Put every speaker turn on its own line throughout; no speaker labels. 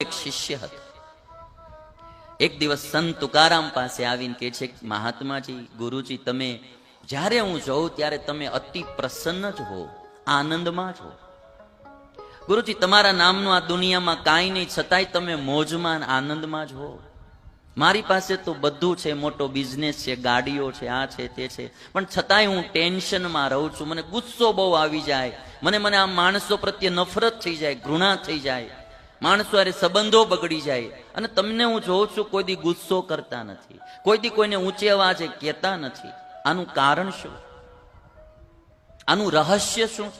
એક શિષ્ય હતો. એક દિવસ સંત તુકારામ પાસે આવીને કે છે, મહાત્માજી, ગુરુજી, તમે જ્યારે હું જોઉં ત્યારે તમે અતિ પ્રસન્ન જ હો, આનંદમાં જ હો. ગુરુજી, તમારા નામનું આ દુનિયામાં કાંઈ નહીં, છતાંય તમે મોજમાં આનંદમાં જ હો. મારી પાસે તો બધું છે, મોટો બિઝનેસ છે, ગાડીઓ છે, આ છે, તે છે, પણ છતાંય હું ટેન્શનમાં રહું છું. મને ગુસ્સો બહુ આવી જાય. મને મને આ માણસો પ્રત્યે નફરત થઈ જાય, ઘૃણા થઈ જાય. માણસો અરે સંબંધો બગડી જાય. અને તમને હું જોઉં છું કોઈ દી ગુસ્સો કરતા નથી. કોઈ દી કોઈને ઊંચે અવાજે કહેતા નથી. આનું કારણ શું? આનું રહસ્ય શું?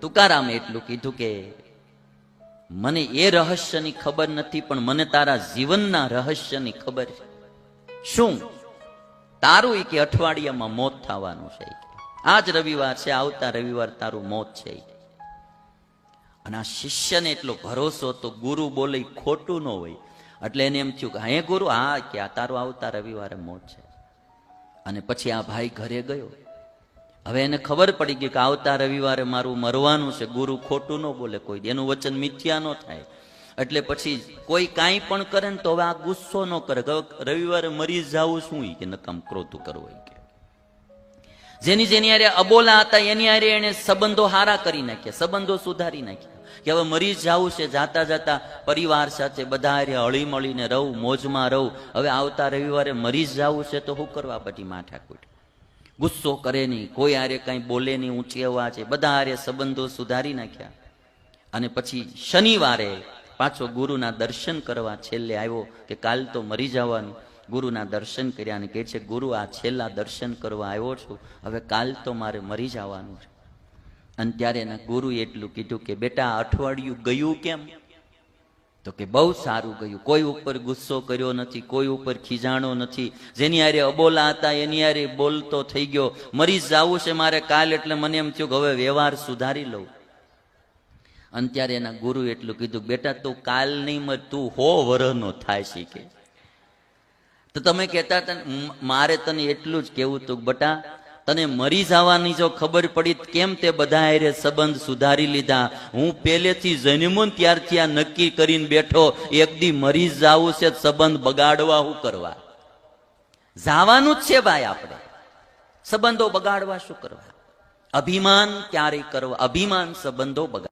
તુકારામે એટલું કીધું કે, મને એ રહસ્યની ખબર નથી, પણ મને તારા જીવનના રહસ્યની ખબર છે. શું? તારું કે અઠવાડિયામાં મોત થવાનું છે આજ રવિવાર છે, આવતા રવિવાર તારું મોત છે. અને આ શિષ્યને એટલો ભરોસો તો ગુરુ બોલે ખોટું ન હોય. એટલે એને એમ થયું કે હે ગુરુ હા કે આ તારું આવતા રવિવારે મોત છે. અને પછી આ ભાઈ ઘરે ગયો. હવે એને ખબર પડી ગઈ કે આવતા રવિવારે મારું મરવાનું છે, ગુરુ ખોટું ન બોલે કોઈ. એનું વચન મિથ્યા ન થાય. એટલે પછી કોઈ કાંઈ પણ કરે ને તો હવે આ ગુસ્સો ન કરે રવિવારે મરી જાવું શું કે નકામ ક્રોધું કરવું કે. જેની જેની હારે અબોલા હતા, એની હારે એને સંબંધો હારા કરી નાખ્યા, સંબંધો સુધારી નાખ્યા. કે હવે મરી જવું છે, જાતા જાતા પરિવાર સાથે બધા હળી મળીને રહું, મોજમાં રહું. હવે આવતા રવિવારે મરી જવું છે તો શું કરવા બધી માથાકૂટ ગુસ્સો કરે નહીં, કોઈ આરે કાંઈ બોલે નહીં, ઊંચી અવાજે બધા આરે સંબંધો સુધારી નાખ્યા. અને પછી શનિવારે પાછો ગુરુના દર્શન કરવા છેલ્લે આવ્યો કે કાલ તો મરી જવાનું. ગુરુના દર્શન કર્યા અને કહે છે, ગુરુ, આ છેલ્લા દર્શન કરવા આવ્યો છું. હવે કાલ તો મારે મરી જવાનું છે. અને ત્યારે એના ગુરુ એટલું કીધું કે, બેટા, અઠવાડિયું ગયું કેમ? તો કે, બહુ સારું ગયું. કોઈ ઉપર ગુસ્સો કર્યો નથી, કોઈ ઉપર ખીજાણો નથી. જેની હારે અબોલા હતા, એની હારે બોલતો થઈ ગયો. મરી જાવું છે મારે કાલ, એટલે મને એમ થયું કે હવે વ્યવહાર સુધારી લઉં. અને ત્યારે એના ગુરુ એટલું કીધું, બેટા, તું કાલ નહીં મર, તું હો વરહનો થાય શીખે. તો તમે કહેતા હતા મારે તને એટલું જ કેવું તું. બટા તને મરી જવાની જો ખબર પડી કેમ તે બધા એરે સંબંધ સુધારી લીધા? હું પહેલેથી જન્મું ત્યારથી આ નક્કી કરીને બેઠો, એક દી મરી જવું છે સંબંધ બગાડવા શું કરવા? જાવાનું જ છે ભાઈ આપણે. સંબંધો બગાડવા શું કરવા? અભિમાન ક્યારેય કરવા? અભિમાન સંબંધો બગાડ